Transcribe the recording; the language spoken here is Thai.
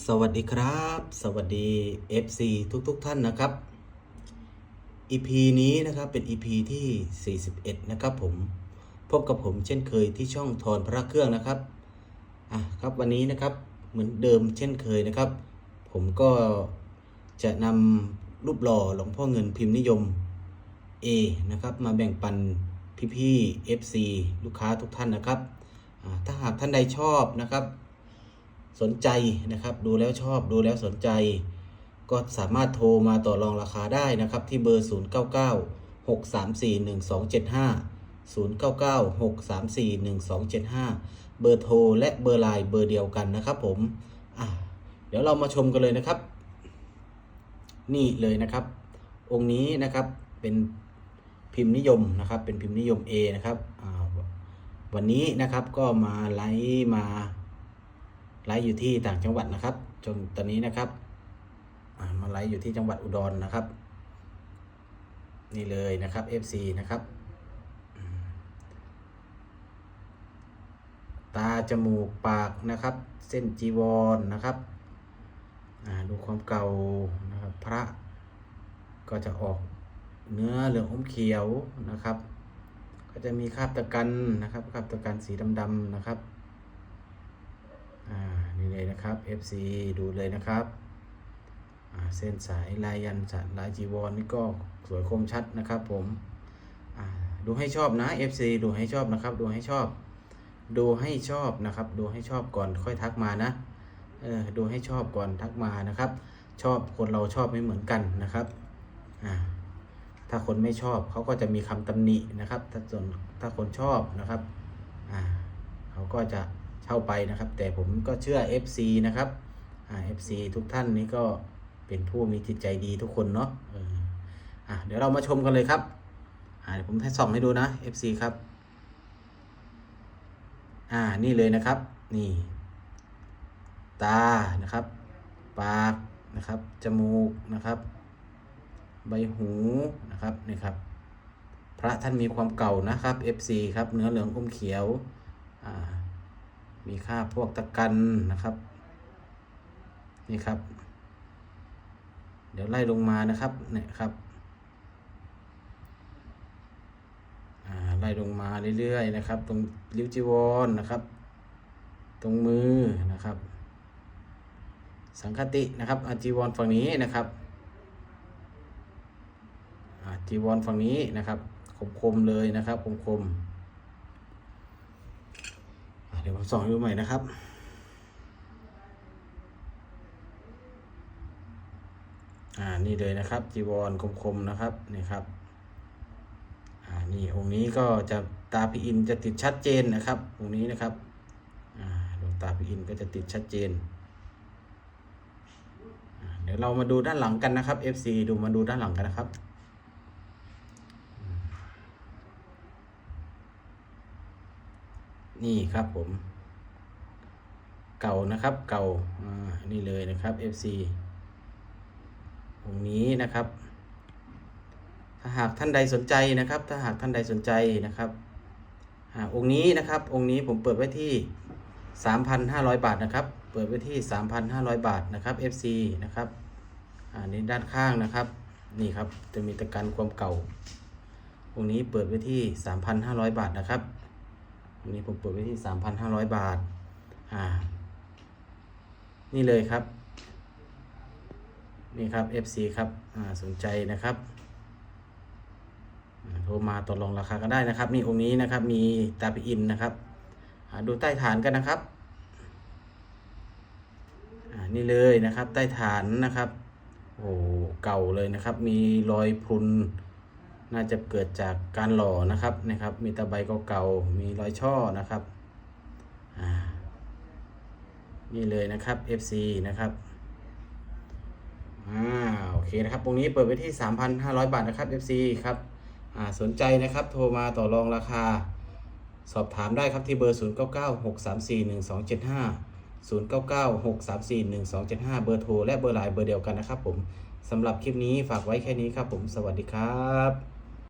สวัสดีครับ สวัสดี FC ทุกๆทท่านนะครับ EP นี้นะครับเป็น EP ที่ 41 นะครับผมพบกับผมเช่นเคยที่ช่องทอนพระเครื่องนะครับอะครับวันนี้นะครับเหมือนเดิมเช่นเคยนะครับ ผมก็จะนำรูปหล่อหลวงพ่อเงินพิมพ์นิยม A นะครับมาแบ่งปันพี่ๆ FC ลูกค้าทุกท่านนะครับอ่าถ้าหากท่านใดชอบนะครับ สนใจนะครับ ดูแล้วชอบดูแล้วสนใจ ก็สามารถโทรมาต่อรองราคาได้นะครับ ที่เบอร์ 0 9 9 6 3 4 1 2 7 5 0 9 9 6 3 4 1 2 7 5 เบอร์โทรและเบอร์ไลน์เบอร์เดียวกันนะครับผมเดี๋ยวเรามาชมกันเลยนะครับ นี่เลยนะครับ องค์นี้นะครับเป็นพิมพ์นิยมนะครับ เป็นพิมพ์นิยม A นะครับวันนี้นะครับก็มาไลฟ์มา ไลฟ์อยู่ที่ต่างจังหวัดนะครับ จนตอนนี้นะครับมาไลฟ์อยู่ที่จังหวัดอุดรนะครับ นี่เลยนะครับ FC นะครับ ตาจมูกปากนะครับ เส้นจีวรนะครับอ่าดูความเก่านะครับพระก็จะออกเนื้อเหลืองอมเขียวนะครับ ก็จะมีคราบตะกันนะครับคราบตะกันสีดำๆนะครับอ่า เลยนะครับ FC ดูเลยนะครับเส้นสายลายยันสายลายจีวรนี่ก็สวยคมชัดนะครับผมดูให้ชอบนะ FC ดูให้ชอบนะครับ ดูให้ชอบ ดูให้ชอบนะครับ ดูให้ชอบก่อนค่อยทักมานะเออดูให้ชอบก่อนทักมานะครับ ชอบคนเราชอบไม่เหมือนกันนะครับอ่าถ้าคนไม่ชอบเขาก็จะมีคำตำหนินะครับ ถ้าส่วนถ้าคนชอบนะครับอ่าเขาก็จะ เช่าไปนะครับ แต่ผมก็เชื่อ FC นะครับอ่า FC ทุกท่านนี้ก็เป็นผู้มีจิตใจดีทุกคนเนาะเอออะเดี๋ยวเรามาชมกันเลยครับอ่าเดี๋ยวผมให้ส่องให้ดูนะ FC ครับอ่านี่เลยนะครับ นี่ ตานะครับ ปากนะครับ จมูกนะครับ ใบหูนะครับนี่ครับ พระท่านมีความเก่านะครับ FC ครับ เนื้อเหลืองอมเขียวอ่า มีค่าพวกตะกันนะครับ นี่ครับ เดี๋ยวไล่ลงมานะครับเนี่ยครับอ่าไล่ลงมาเรื่อยๆนะครับ ตรงริ้วจีวรนนะครับ ตรงมือนะครับ สังคตินะครับอจีวรฝั่งนี้นะครับอจีวรฝั่งนี้นะครับคมๆเลยนะครับคมๆ เดี๋ยวผมส่องให้ดูใหม่นะครับ อ่า นี่เลยนะครับ จีวรคมๆนะครับ นี่ครับ อ่า นี่องค์นี้ก็จะตาพีอินจะติดชัดเจนนะครับ องค์นี้นะครับ อ่า ดวงตาพีอินก็จะติดชัดเจน เดี๋ยวเรามาดูด้านหลังกันนะครับ FC ดูมาดูด้านหลังกันนะครับ นี่ครับผม เก่านะครับเก่าอ่านี่เลยนะครับ FC องนี้นะครับ ถ้าหากท่านใดสนใจนะครับ ถ้าหากท่านใดสนใจนะครับอ่าองค์นี้นะครับ องค์นี้ผมเปิดไว้ที่ 3,500 บาทนะครับ เปิดไว้ที่ 3,500 บาทนะครับ FC นะครับอ่านี่ด้านข้างนะครับ นี่ครับจะมีตะกันความเก่าองค์นี้เปิดไว้ที่ 3,500 บาทนะครับ อันนี้ผมเปิดไว้ที่ 3,500 บาท อ่า นี่เลยครับ นี่ครับ FC ครับ อ่า สนใจนะครับโทรมาต่อรองราคากันได้นะครับ นี่องค์นี้นะครับ มีตาปอินนะครับอ่าดูใต้ฐานกันนะครับอ่านี่เลยนะครับ ใต้ฐานนะครับ โอ้เก่าเลยนะครับ มีรอยพรุน น่าจะเกิดจากการหล่อนะครับนะครับ มีตะไบเก่าๆมีรอยช่อนะครับอ่านี่เลยนะครับ FC นะครับอ่าโอเคนะครับตรงนี้เปิดไว้ที่ 3,500 บาทนะครับ FC ครับอ่าสนใจนะครับโทรมาต่อรองราคา สอบถามได้ครับที่เบอร์ 0 9 9 6 3 4 1 2 7 5 0 9 9 6 3 4 1 2 7 5 เบอร์โทรและเบอร์ไลน์เบอร์เดียวกันนะครับผมสำหรับคลิปนี้ฝากไว้แค่นี้ครับผมสวัสดีครับ